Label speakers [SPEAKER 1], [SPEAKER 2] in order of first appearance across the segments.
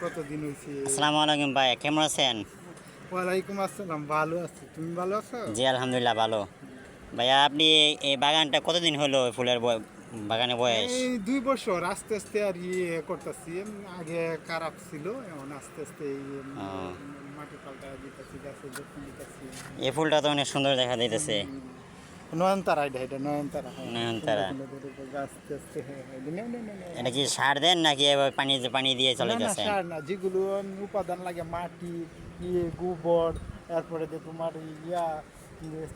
[SPEAKER 1] কতদিন হয়েছে
[SPEAKER 2] আসসালামু আলাইকুম ভাই কেমন আছেন?
[SPEAKER 1] ওয়ালাইকুম আসসালাম ভালো আছি। তুমি ভালো আছো?
[SPEAKER 2] জি আলহামদুলিল্লাহ ভালো। ভাইয়া আপনি এই- বাগানটা কতদিন হলো ফুলের বাগানে বয়স?
[SPEAKER 1] এই দুই বছর আস্তে আস্তে আর ইয়ে করতেছি। আগে খারাপ ছিল এখন আস্তে আস্তে এই মাটি পাল্টা দিতেছি গাছের যত্ন দিতেছি
[SPEAKER 2] এই ফুলটা তো অনেক সুন্দর দেখা যাইতেছে
[SPEAKER 1] নয়নতারা এটা এটা নয়নতারা।
[SPEAKER 2] নয়নতারা। এটা কি সার দেন নাকি পানি পানি দিয়ে চলে
[SPEAKER 1] না, সার না যেগুলো উপাদান লাগে মাটি ইয়ে গোবর তারপরে যে তোমার ইয়া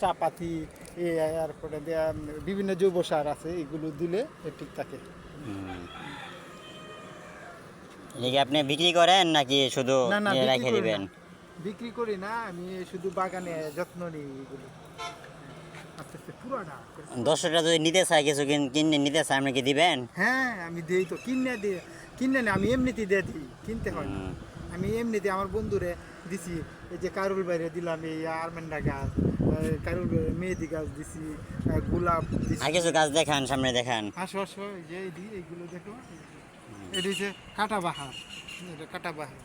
[SPEAKER 1] চাপাতি এ তারপরে দেয়া বিভিন্ন জৈব সার আছে এগুলো দিলে ঠিক থাকে
[SPEAKER 2] হুম। কি আপনি বিক্রি করেন নাকি শুধু রেখে দিবেন।
[SPEAKER 1] বিক্রি করি না আমি শুধু বাগানে যত্ন নিই এগুলো পুরানা
[SPEAKER 2] যদি নিতে চায় কিছু কিন- নিতে চায় আপনি কি দিবেন?
[SPEAKER 1] হ্যাঁ আমি দেই তো। কিনে দিই কিনে না আমি এমনিতে দিয়ে দিই। কিনতে হয় না। আমি এমনিতে আমার বন্ধুরে দিছি এই যে কারুল বাইরে দিলাম এই আরমেন্ডা গাছ কারুল মেহেদি গাছ দিছি গোলাপ
[SPEAKER 2] আর কিছু গাছ দেখান সামনে দেখান।
[SPEAKER 1] আসো আসো যে এই দি- এইগুলো দেখো। এটি হচ্ছে কাটা বাহার এটা কাটা বাহার।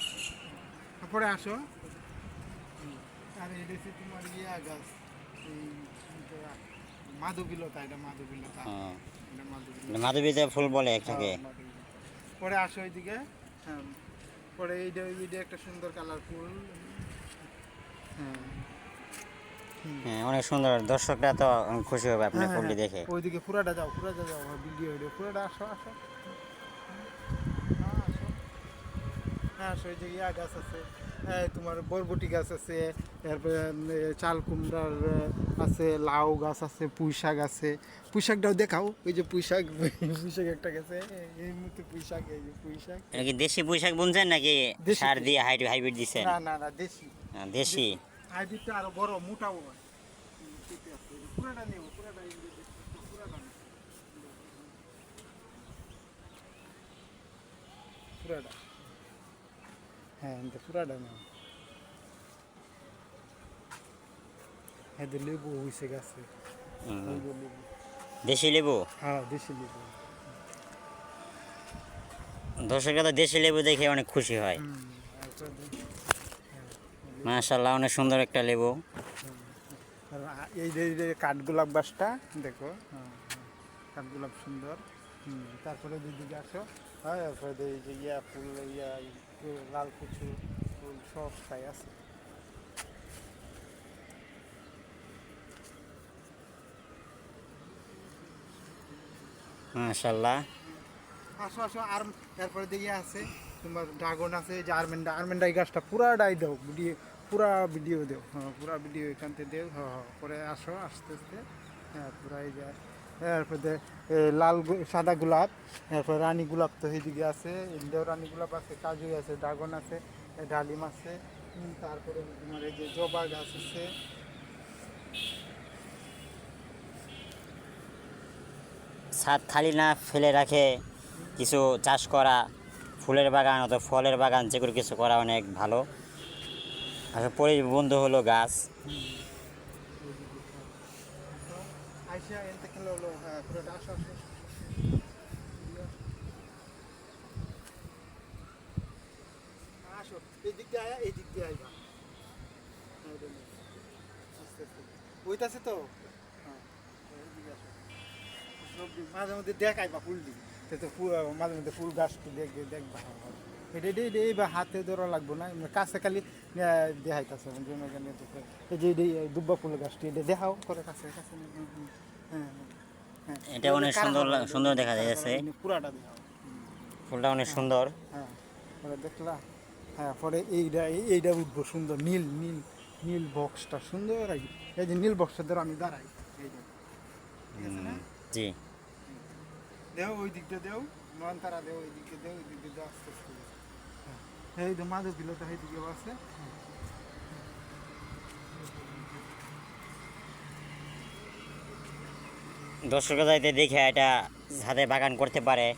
[SPEAKER 1] তারপরে আসো। আর এটা হচ্ছে তোমার ইয়া গাছ। মাধবীলতা এটা মাধবীলতা
[SPEAKER 2] ও,
[SPEAKER 1] এটা
[SPEAKER 2] ফুল বলে একটাকে।
[SPEAKER 1] হ্যাঁ, পরে আসো এইদিকে। হ্যাঁ পরে এইটা এইটা একটা সুন্দর কালারফুল। হ্যাঁ।
[SPEAKER 2] হ্যাঁ অনেক সুন্দর। দর্শকরা তো খুশি হবে আপনার
[SPEAKER 1] হ্যাঁ,
[SPEAKER 2] ফুলটি
[SPEAKER 1] হ্যাঁ,
[SPEAKER 2] দেখে।
[SPEAKER 1] ওইদিকে পুরাটা যাও পুরাটা যাও ভিডিও ভিডিও পুরাটা আসো আসো। হ্যাঁ, আসো। হ্যাঁ যে ইয়া গাছ আছে। তোমার বরবটি গাছ আছে তারপরে চাল কুমড়ার আছে লাউ গাছ আছে পুঁই শাক আছে। পুঁই শাকটাও দেখাও ওই যে পুঁই শাক পুঁই শাক একটা গেছে এই মুহূর্তে পুঁই শাক এই যে পুঁই শাক।
[SPEAKER 2] এটা কি দেশি পুঁইশাক বুনছেন নাকি সার দিয়ে হাইব্রিড হাইব্রিড দিচ্ছেন
[SPEAKER 1] না না না দেশি।
[SPEAKER 2] হ্যাঁ, দেশি।
[SPEAKER 1] হাইব্রিডটা আরও বড় মোটাও হয়। পুরাটা নেব পুরাটা পুরাটা পুরাটা। হ্যাঁ এতে পুরাটা হ্যাঁ লেবু হয়েছে গাছে।
[SPEAKER 2] দেশি লেবু?
[SPEAKER 1] হ্যাঁ দেশি লেবু।
[SPEAKER 2] দর্শকরা তো দেশি লেবু দেখে অনেক খুশি হয়।
[SPEAKER 1] আচ্ছা, হ্যাঁ।
[SPEAKER 2] মাশাল্লাহ অনেক সুন্দর একটা লেবু।
[SPEAKER 1] এই যে কাঠগোলাপ গাছটা দেখো। হ্যাঁ, হ্যাঁ, কাঠগোলাপ সুন্দর। তারপরে যদি আসো হ্যাঁ তারপরে এই যে ইয়া ফুল ইয়া লাল কুচু ফুল সব তাই আছে।
[SPEAKER 2] মাশাল্লাহ
[SPEAKER 1] আসো আসো আর তারপরে দিকে আছে তোমার ড্রাগন আছে যে আর্মেন্ডা আর্মেন্ডা এই গাছটা পুরাটাই দাও ভিডিও পুরা ভিডিও দেও হ্যাঁ পুরা ভিডিও এখান থেকে দেও হ্যাঁ হ্যাঁ পরে আসো আস্তে আস্তে হ্যাঁ পুরা এই দে, লাল সাদা গোলাপ এরপর রানী গোলাপ তো এইদিকে আছে এদিকেও রানী গোলাপ আছে কাজু আছে ড্রাগন আছে ডালিম আছে তারপরে তোমার এই যে জবা গাছ আছে।
[SPEAKER 2] ছাদ খালি না ফেলে রাখে কিছু চাষ করা ফুলের বাগান অথবা ফলের বাগান যেগুলো কিছু করা অনেক ভালো। আসলে পরিবন্ধু হলো গাছ।
[SPEAKER 1] আইসা হলো হ্যাঁ পুরোটা এই দিক দিয়ে আয়া এই দিক দিয়ে আইবা তো? হ্যাঁ মাঝে মধ্যে দেখাইবা ফুল দিক তো মাঝে মধ্যে ফুল দেখবে দেখবা। এটা এটা এইবার হাতে ধরা লাগবো না। কাছে খালি দেখাইতেছে যে এই দুব্বা ফুল গাছটি এটা দেখাও করে কাছে কাছে হ্যাঁ হ্যাঁ, হ্যাঁ।
[SPEAKER 2] এটা অনেক সুন্দর সুন্দর দেখা যাচ্ছে।
[SPEAKER 1] পুরাটা
[SPEAKER 2] ফুলটা অনেক সুন্দর।
[SPEAKER 1] হ্যাঁ দেখলা। হ্যাঁ পরে এইটা এই- এইটা উঠবো সুন্দর নীল নীল নীল বক্সটা সুন্দর আর এই যে নীল বক্সটা ধরো আমি দাঁড়াই। এই যে
[SPEAKER 2] জি।
[SPEAKER 1] দেও ওই দিকটা দেও নয়নতারা দেও ওই দিকে দেও ওই দিকে দেও আস্তে আস্তে। হ্যাঁ, এই তো দিকেও আছে।
[SPEAKER 2] দর্শকরা যাইতে দেখে এটা ছাদে বাগান করতে পারে।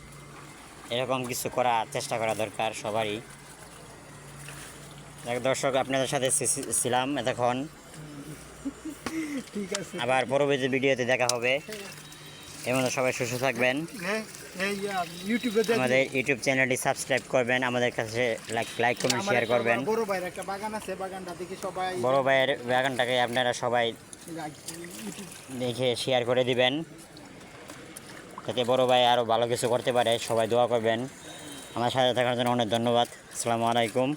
[SPEAKER 2] এরকম কিছু করা চেষ্টা করা দরকার সবারই। দেখ দর্শক আপনাদের সাথে ছিলাম এতক্ষণ। আবার পরবর্তী ভিডিওতে দেখা হবে। এমন সবাই সুস্থ থাকবেন। আমাদের। ইউটিউব চ্যানেলটি সাবস্ক্রাইব করবেন আমাদের কাছে লাইক লাইক কমেন্ট শেয়ার করবেন।
[SPEAKER 1] বড় ভাইয়ের একটা বাগান আছে বাগানটা দেখে সবাই
[SPEAKER 2] বড় ভাইয়ের বাগানটাকে আপনারা সবাই দেখে শেয়ার করে দিবেন যাতে বড় ভাই আরও ভালো কিছু করতে পারে সবাই দোয়া করবেন। আমার সাথে থাকার জন্য অনেক ধন্যবাদ। আসসালামু আলাইকুম।